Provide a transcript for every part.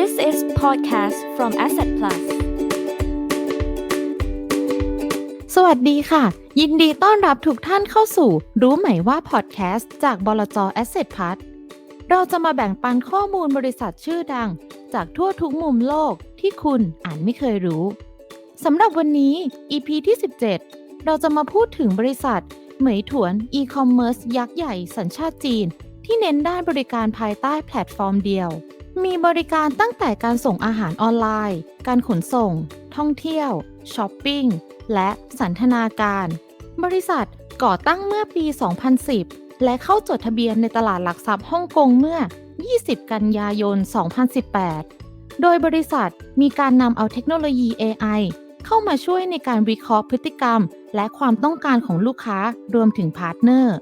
This is podcast from Asset Plus สวัสดีค่ะ ยินดีต้อนรับทุกท่านเข้าสู่ รู้ไหมว่าพอดแคสต์จากบลจ Asset p a s เราจะมาแบ่งปันข้อมูลบริษัทชื่อดัง จากทั่วทุกมุมโลกที่คุณอ่านไม่เคยรู้สำหรับวันนี้ EP ที่ 17 เราจะมาพูดถึงบริษัท เหมยถวนอีคอมเมิร์ซยักษ์ใหญ่สัญชาติจีน ที่เน้นด้านบริการภายใต้แพลตฟอร์มเดียว มีบริการตั้งแต่การส่งอาหารออนไลน์ การขนส่ง ท่องเที่ยว ช้อปปิ้ง และสันทนาการ บริษัทก่อตั้งเมื่อปี 2010 และเข้าจดทะเบียนในตลาดหลักทรัพย์ฮ่องกงเมื่อ 20 กันยายน 2018 โดยบริษัทมีการนำเอาเทคโนโลยี AI เข้ามาช่วยในการวิเคราะห์พฤติกรรม และความต้องการของลูกค้ารวมถึงพาร์ทเนอร์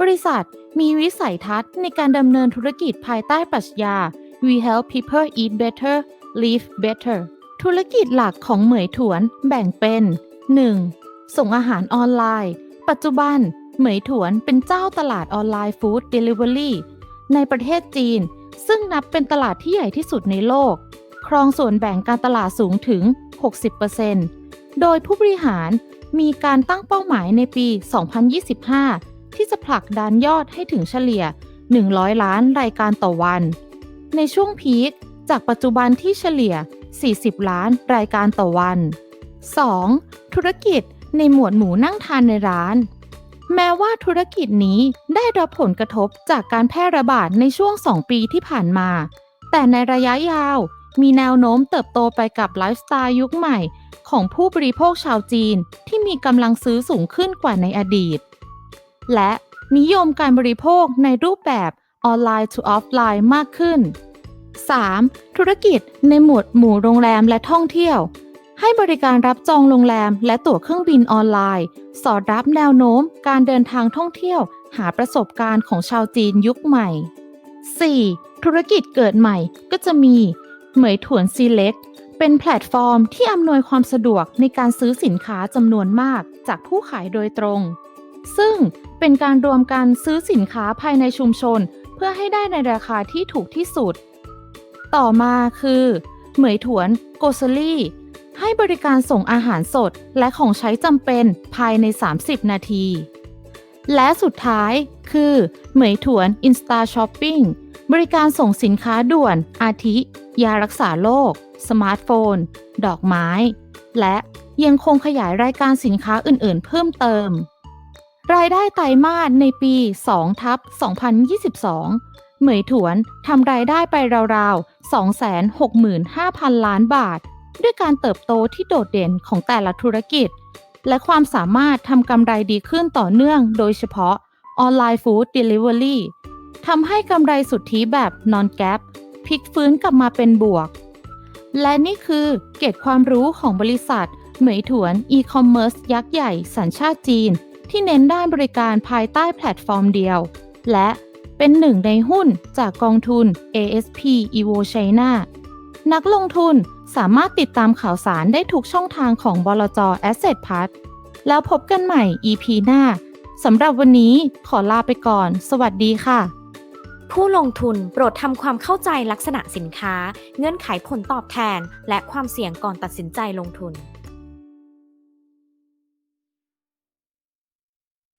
บริษัทมีวิสัยทัศน์ในการดำเนินธุรกิจภายใต้ปรัชญา We help people eat better live better ธุรกิจหลักของเหมยถวนแบ่งเป็น 1. ส่งอาหารออนไลน์ ปัจจุบัน เหมยถวนเป็นเจ้าตลาดออนไลน์ฟู้ดเดลิเวอรี่ในประเทศจีน ซึ่งนับเป็นตลาดที่ใหญ่ที่สุดในโลก ครองส่วนแบ่งการตลาดสูงถึง 60%โดยผู้บริหารมีการตั้งเป้าหมายในปี 2025 ที่จะผลักดันยอดให้ถึงเฉลี่ย 100 ล้านรายการต่อวัน ในช่วงพีคจากปัจจุบันที่เฉลี่ย 40 ล้านรายการต่อวัน 2. ธุรกิจในหมวดหมูนั่งทานในร้าน แม้ว่าธุรกิจนี้ได้รับผลกระทบจากการแพร่ระบาดในช่วง 2 ปีที่ผ่านมา แต่ในระยะยาวมีแนวโน้มเติบโตไปกับไลฟ์สไตล์ยุคใหม่ของผู้บริโภคชาวจีนที่มีกำลังซื้อสูงขึ้นกว่าในอดีต และนิยมการบริโภคในรูปแบบ ออนไลน์ to ออฟไลน์มากขึ้น 3. ธุรกิจในหมวดหมู่โรงแรมและท่องเที่ยว ให้บริการรับจองโรงแรมและตั๋วเครื่องบินออนไลน์ สอดรับแนวโน้มการเดินทางท่องเที่ยว หาประสบการณ์ของชาวจีนยุคใหม่ 4. ธุรกิจเกิดใหม่ก็จะมี เหมยถวน Select เป็นแพลตฟอร์มที่อำนวยความสะดวกในการซื้อสินค้าจำนวนมากจากผู้ขายโดยตรง ซึ่งเป็นการรวมกันซื้อสินค้าภายในชุมชน เพื่อให้ได้ในราคาที่ถูกที่สุด ต่อมาคือ เหมยถวนโกซลี่ ให้บริการส่งอาหารสดและของใช้จำเป็นภายใน 30 นาที และสุดท้ายคือ เหมยถวน Insta Shopping บริการส่งสินค้าด่วน อาทิ ยารักษาโรคสมาร์ทโฟน ดอกไม้ และยังคงขยายรายการสินค้าอื่นๆ เพิ่มเติม รายได้ไตรมาสในปี2ทับ2022 เหมยถวนทำรายได้ไปราวๆ 265,000 ล้านบาท ด้วยการเติบโตที่โดดเด่นของแต่ละธุรกิจ และความสามารถทำกำไรดีขึ้นต่อเนื่องโดยเฉพาะออนไลน์ฟู้ดเดลิเวอรี่ทำให้กำไรสุทธิแบบนอนแก p พลิกฟื้นกลับมาเป็นบวก และนี่คือเกร็ดความรู้ของบริษัท เหมยถวนอีคอมเมิร์ซยักษ์ใหญ่สัญชาติจีน ที่เน้นด้านบริการภายใต้แพลตฟอร์มเดียว และเป็นหนึ่งในหุ้นจากกองทุน ASP Evo China นักลงทุนสามารถติดตามข่าวสารได้ทุกช่องทางของบลจ Asset p a s แล้วพบกันใหม่ EP หน้าสำหรับวันนี้ขอลาไปก่อน สวัสดีค่ะ ผู้ลงทุนโปรดทำความเข้าใจลักษณะสินค้า เงื่อนไขผลตอบแทน และความเสี่ยงก่อนตัดสินใจลงทุน